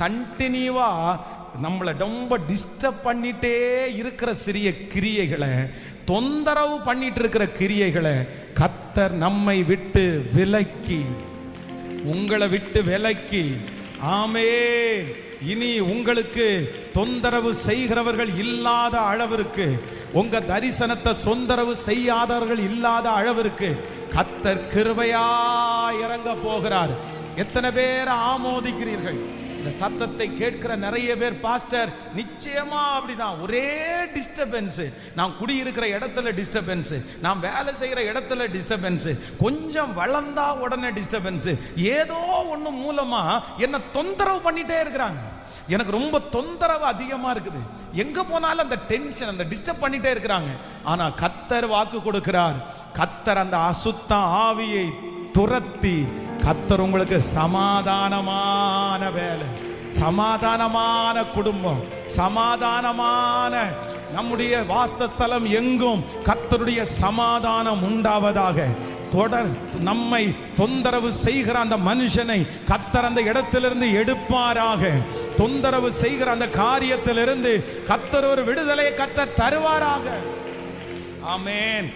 கண்டினியூவா நம்மளை ரொம்ப டிஸ்டர்ப் பண்ணிட்டே இருக்கிற சிறிய கிரியைகளை தொந்தரவு பண்ணிட்டு இருக்கிற கிரியைகளை கத்தர் நம்மை விட்டு விலக்கி உங்களை விட்டு விலக்கி ஆமே இனி உங்களுக்கு தொந்தரவு செய்கிறவர்கள் இல்லாத அளவிற்கு உங்க தரிசனத்தை சொந்தரவு செய்யாதவர்கள் இல்லாத அளவிற்கு கத்தர் கிருபையா இறங்க போகிறார். எத்தனை பேர் ஆமோதிக்கிறீர்கள்? இந்த சத்தத்தை கேட்கிற நிறைய பேர் பாஸ்டர் நிச்சயமா அப்படிதான். ஒரே டிஸ்டர்பன்ஸ் நான் குடியிருக்கிற இடத்துல டிஸ்டர்பன்ஸ் நான் வேலை செய்கிற இடத்துல டிஸ்டர்பன்ஸ் கொஞ்சம் வளர்ந்தா உடனே டிஸ்டர்பன்ஸ் ஏதோ ஒண்ணு மூலமா என்ன தொந்தரவு பண்ணிட்டே இருக்கிறாங்க. எனக்கு ரொம்ப தொந்தரவு அதிகமாக இருக்குது. எங்கே போனாலும் அந்த டென்ஷன் அந்த டிஸ்டர்ப் பண்ணிட்டே இருக்கிறாங்க. ஆனால் கத்தர் வாக்கு கொடுக்கிறார். கத்தர் அந்த அசுத்த ஆவியை துரத்தி கத்தர் உங்களுக்கு சமாதானமான வேலை சமாதானமான குடும்பம் சமாதானமான நம்முடைய வாசஸ்தலம் எங்கும் கத்தருடைய சமாதானம் உண்டாவதாக. தொடர் நம்மை தொந்தரவு செய்கிற அந்த மனுஷனை கத்தர் அந்த இடத்திலிருந்து எடுப்பாராக. தொந்தரவு செய்கிற அந்த காரியத்திலிருந்து கத்தர் ஒரு விடுதலையை கத்தர் தருவாராக. ஆமேன்.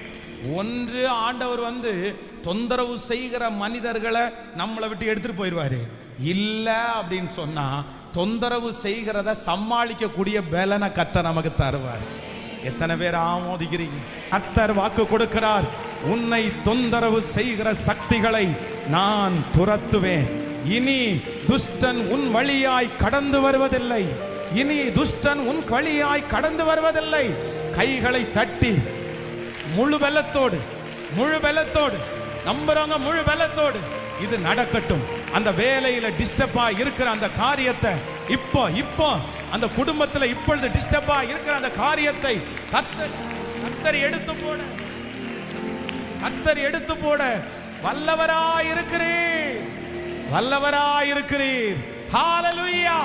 ஒன்று ஆண்டவர் வந்து தொந்தரவு செய்கிற மனிதர்களை நம்மளை விட்டு எடுத்துட்டு போயிடுவாரு. இல்ல அப்படின்னு சொன்னா தொந்தரவு செய்கிறத சமாளிக்கக்கூடிய பலனை கத்த நமக்கு தருவார். எத்தனை பேர் ஆமோதிக்கிறீங்க? கத்தர் வாக்கு கொடுக்கிறார். உன்னை தொந்தரவு செய்கிற சக்திகளை நான் துரத்துவேன். இனி துஷ்டன் உன் வழியாய் கடந்து வருவதில்லை. இனி துஷ்டன் உன் வழியாய் கடந்து வருவதில்லை. கைகளை தட்டி முழு வெள்ளத்தோடு முழு வெள்ளத்தோடு நம்புறவங்க முழு வெள்ளத்தோடு. இது நடக்கட்டும். அந்த வேலையில டிஸ்டர்பா இருக்கிற அந்த காரியத்தை இப்போ இப்போ அந்த குடும்பத்துல இப்பொழுது டிஸ்டர்பா இருக்கிற அந்த காரியத்தை கத்தர் கத்தர் எடுத்து போட கத்தர் எடுத்து போட வல்லவரா இருக்கிறீர் வல்லவரா இருக்கிறீர் ஹalleluya